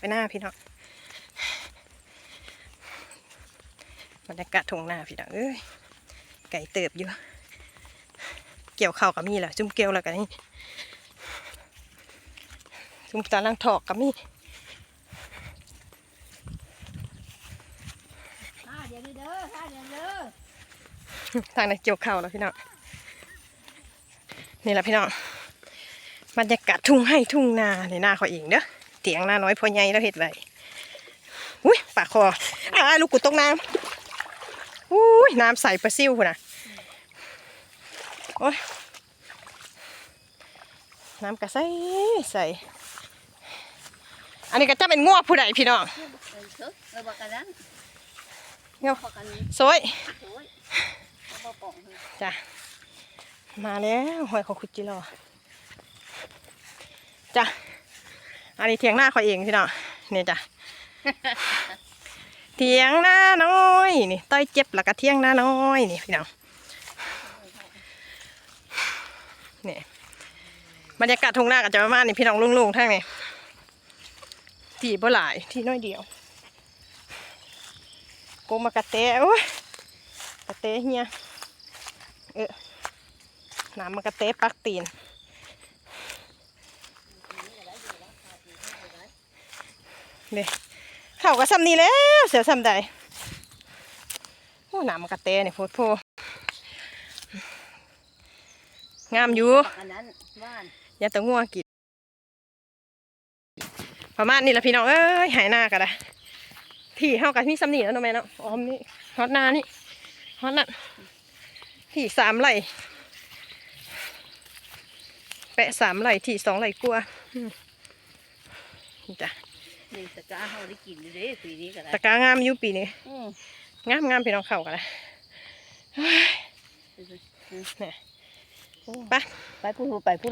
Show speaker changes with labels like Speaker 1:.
Speaker 1: ไปหน้าพี่น้องบรรยากาศทงหน้าพี่น้องเอ้ยไก่เติบอยู่ เกี่ยวข้าวกับมีแหละจุ่มเกี่ยวแล้วกันนี่จุ่มตาลังถอกกับมี
Speaker 2: ข้าเดี๋ยวเด้อข้าเดี๋ยวเด้อ
Speaker 1: ทางในเกี่ยวข้าวแล้วพี่น้องนี่แหละพี่น้องบรรยากาศทุ่งให้ทุ่งนาในหน้าเขาเองเด้อ เตียงหน้าน้อยพอใหญ่แล้วเห็ดไว้อุ้ยปากคออ้าลูกกุดตกน้ำอุ้ยน้ำใสปลาซิวพุ่นน่ะโอ้ยน้ำกระใสใสอันนี้ก็จะเป็นงวผู้ใดพี่น้อง
Speaker 2: เออเถอะเออบอกกันนั้น
Speaker 1: เงี้ย
Speaker 2: บอกกันนี้
Speaker 1: สวย
Speaker 2: โอ้ยเอาบอกป่องเถอะ
Speaker 1: จ้ะมาแล้วหอยเขาคุดจิรอจ้ะ อันนี้เถียงหน้าเขาเองพี่น้องเนี่จ้ะเถียงหน้าน้อยนี่ต้อยเจ็บแล้วก็เถียงหน้าน้อยนี่พี่น้องนี่บรรยากาศทงหน้าก็จะประมาณนี้พี่น้องลุงๆทั้งนี้ที่บ่หลายที่น้อยเดียวโกมากระเตะโอ้ยกระเตะเฮียเออน้ำมันกระเตะปักตีน นี่เข้ากับซ้ำนี้แล้วเสียซ้ำใดโอ้น้ำมันกระเตะนี่โพดโพงามอยู่
Speaker 2: บอกกันนั้นว่าน
Speaker 1: อย่าแตะงัวกินประมาณนี้ละพี่น้องเอ้ยหายหน้ากันละที่เข้ากับนี่ซ้ำนี่แล้วเนาะแม่เนาะออมนี่ฮอตหนานี่ฮอตนั่นที่สามไหลแปะสามไหลที่สองไหลกลัวาอืมนี่จ้ะ
Speaker 2: นี่ตะกร้าเขาได้กินอยู่เด้ปีนี้ก็ได้
Speaker 1: ตะกร้างามอยู่ปีนี้
Speaker 2: อืม
Speaker 1: งามงามพี่น้องเข้ากันละ
Speaker 2: เออ
Speaker 1: ไป
Speaker 2: ไปพูดไปพูด